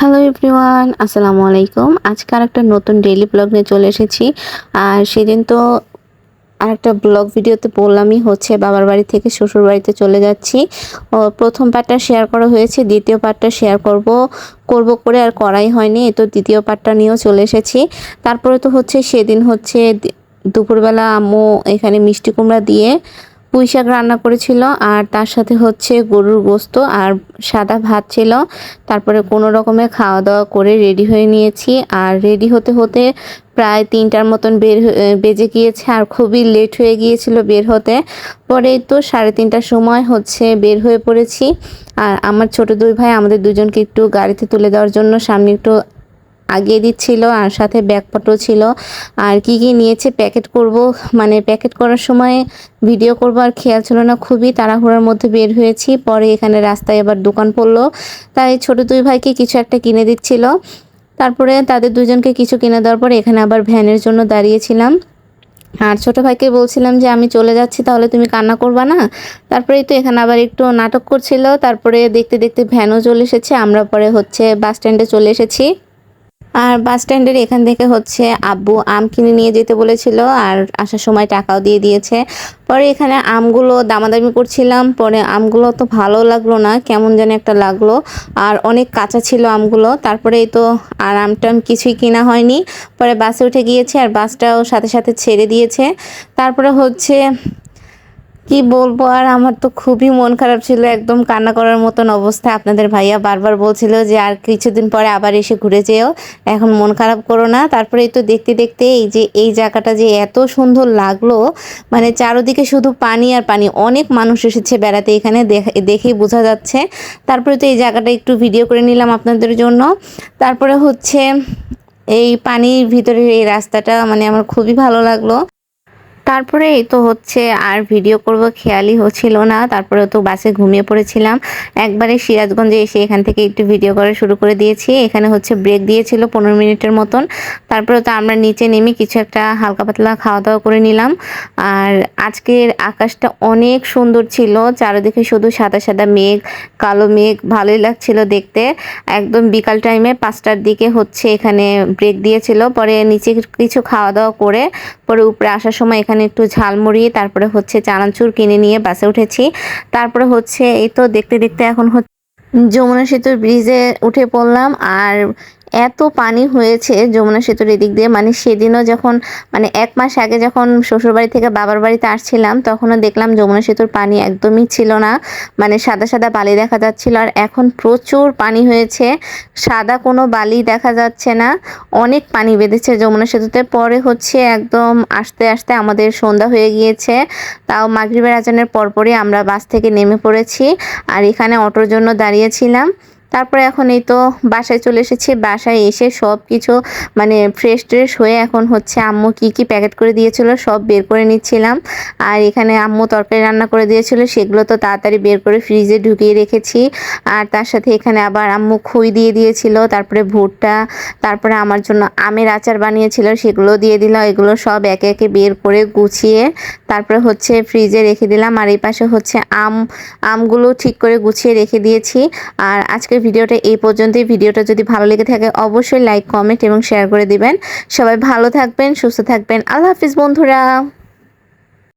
Hello everyone, আসসালামু আলাইকুম। আজকে আর একটা নতুন ডেইলি ব্লগ নিয়ে চলে এসেছি। আর সেদিন তো আর একটা ব্লগ ভিডিওতে বললামই হচ্ছে, বাবার বাড়ি থেকে শ্বশুর বাড়িতে চলে যাচ্ছি। ও প্রথম পার্টটা শেয়ার করা হয়েছে, দ্বিতীয় পার্টটা শেয়ার করব করব করে আর করাই হয়নি এই তো দ্বিতীয় পার্টটা নিয়েও চলে এসেছি। তারপরে তো হচ্ছে সেদিন হচ্ছে দুপুরবেলা আম্মু এখানে মিষ্টি কুমড়া দিয়ে পুঁই শাক রান্না করেছিল, আর তার সাথে হচ্ছে গরুর গোস্ত আর সাদা ভাত ছিল। তারপরে কোনো রকমে খাওয়া দাওয়া করে রেডি হয়ে নিয়েছি। আর রেডি হতে হতে প্রায় তিনটার মতন বের বেজে গিয়েছে আর খুবই লেট হয়ে গিয়েছিল বের হতে। পরে তো সাড়ে তিনটার সময় হচ্ছে বের হয়ে পড়েছি। আর আমার ছোট দুই ভাই আমাদের দুজনকে একটু গাড়িতে তুলে দেওয়ার জন্য সামনে একটু আগিয়ে দিচ্ছিল আর সাথে ব্যাগপত্র ছিল। আর কি কি নিয়েছে প্যাকেট করব? মানে প্যাকেট করার সময় ভিডিও করব আর খেয়াল ছিল না, খুবই তাড়াহুড়োর মধ্যে বের হয়েছি। পরে এখানে রাস্তায় আবার দোকান পড়ল। তাই ছোট দুই ভাইকে কিছু একটা কিনে দিচ্ছিল। তারপরে তাদের দুজনকে কিছু কিনে দেওয়ার পরে এখানে আবার ভ্যানের জন্য দাঁড়িয়েছিলাম। আর ছোট ভাইকে বলছিলাম যে, আমি চলে যাচ্ছি, তাহলে তুমি কান্না করবা না? তারপরেই তো এখানে আবার একটু নাটক করছিল। তারপরে দেখতে দেখতে ভ্যানও চলে এসেছে। আমরা পরে হচ্ছে বাস স্ট্যান্ডে চলে এসেছি। আর বাস স্ট্যান্ডের এখান থেকে হচ্ছে আব্বু আম কিনে নিয়ে যেতে বলেছিল আর আসার সময় টাকাও দিয়ে দিয়েছে। পরে এখানে আমগুলো দামাদামি করছিলাম, পরে আমগুলো তো ভালো লাগল না, কেমন যেন একটা লাগল। আর অনেক কাঁচা ছিল আমগুলো, তারপরে তো আর আমটাম কিছুই কিনা হয়নি। পরে বাসে উঠে গিয়েছে আর বাসটাও সাথে সাথে ছেড়ে দিয়েছে। তারপরে হচ্ছে কি বলব? আর আমার তো খুবই মন খারাপ ছিল, একদম কান্না করার মতন অবস্থা। আপনাদের ভাইয়া বারবার বলছিল যে, আর কিছুদিন পরে আবার এসে ঘুরে যেও। এখন মন খারাপ করো না। তারপরে তো দেখতে দেখতে এই যে, এই জায়গাটা যে এত সুন্দর লাগল মানে চারদিকে শুধু পানি আর পানি। অনেক মানুষ এসেছে বেড়াতে এখানে দেখ- দেখেই বোঝা যাচ্ছে। তারপরে তো এই জায়গাটা একটু ভিডিও করে নিলাম আপনাদের জন্য। তারপরে হচ্ছে এই পানির ভিতরের এই রাস্তাটা মানে আমার খুবই ভালো লাগল। তারপরে এই তো হচ্ছে আর ভিডিও করব খেয়ালই হচ্ছিল না। তারপরে তো বাসে ঘুমিয়ে পড়েছিলাম। একবারে সিরাজগঞ্জে এসে এখান থেকে একটু ভিডিও করা শুরু করে দিয়েছি। এখানে হচ্ছে ব্রেক দিয়েছিল পনেরো মিনিটের মতন। তারপরে তো আমরা নিচে নেমে কিছু একটা হালকা পাতলা খাওয়া দাওয়া করে নিলাম। আর আজকের আকাশটা অনেক সুন্দর ছিল। চারিদিকে শুধু সাদা সাদা মেঘ, কালো মেঘ, ভালোই লাগছিল দেখতে। একদম বিকাল টাইমে পাঁচটার দিকে হচ্ছে এখানে ব্রেক দিয়েছিল। পরে নিচে কিছু খাওয়া দাওয়া করে, পরে উপরে আসার সময় এখানে একটু ঝালমুড়ি, তারপরে হচ্ছে চানাচুর কিনে নিয়ে বাসে উঠেছি। তারপরে হচ্ছে এই তো দেখতে দেখতে এখন হচ্ছে যমুনা সেতুর ব্রিজে উঠে পড়লাম। আর এত পানি হয়েছে যমুনা সেতুর এদিক দিয়ে। মানে সেদিনও যখন মানে এক মাস আগে যখন শ্বশুরবাড়ি থেকে বাবার বাড়িতে আসছিলাম, তখনও দেখলাম যমুনা সেতুর পানি একদমই ছিল না। মানে সাদা সাদা বালি দেখা যাচ্ছিল আর এখন প্রচুর পানি হয়েছে। সাদা কোনো বালি দেখা যাচ্ছে না। অনেক পানি বেঁধেছে যমুনা সেতুতে। পরে হচ্ছে একদম আস্তে আস্তে আমাদের সন্ধ্যা হয়ে গিয়েছে। তাও মাগরিবের আজানের পরপরই আমরা বাস থেকে নেমে পড়েছি। আর এখানে অটোর জন্য দাঁড়িয়েছিলাম। তারপরে এখন এই তো বাসায় চলে এসেছি। বাসায় এসে সব কিছু মানে ফ্রেশ ট্রেশ হয়ে এখন হচ্ছে আম্মু কি কি প্যাকেট করে দিয়েছিল সব বের করে নিচ্ছিলাম। আর এখানে আম্মু তরকারি রান্না করে দিয়েছিল, সেগুলো তো তাড়াতাড়ি বের করে ফ্রিজে ঢুকিয়ে রেখেছি। আর তার সাথে এখানে আবার আম্মু খই দিয়ে দিয়েছিল, তারপরে ভুট্টা, তারপরে আমার জন্য আমের আচার বানিয়েছিল, সেগুলো দিয়ে দিলাম এগুলো সব একে একে বের করে গুছিয়ে তারপরে হচ্ছে ফ্রিজে রেখে দিলাম। আর এই পাশে হচ্ছে আম, আমগুলো ঠিক করে গুছিয়ে রেখে দিয়েছি। আর আজকের ভিডিওটা এই পর্যন্তই। ভিডিওটা যদি ভালো লেগে থাকে, অবশ্যই লাইক কমেন্ট এবং শেয়ার করে দিবেন। সবাই ভালো থাকবেন, সুস্থ থাকবেন। আল্লাহ হাফিজ বন্ধুরা।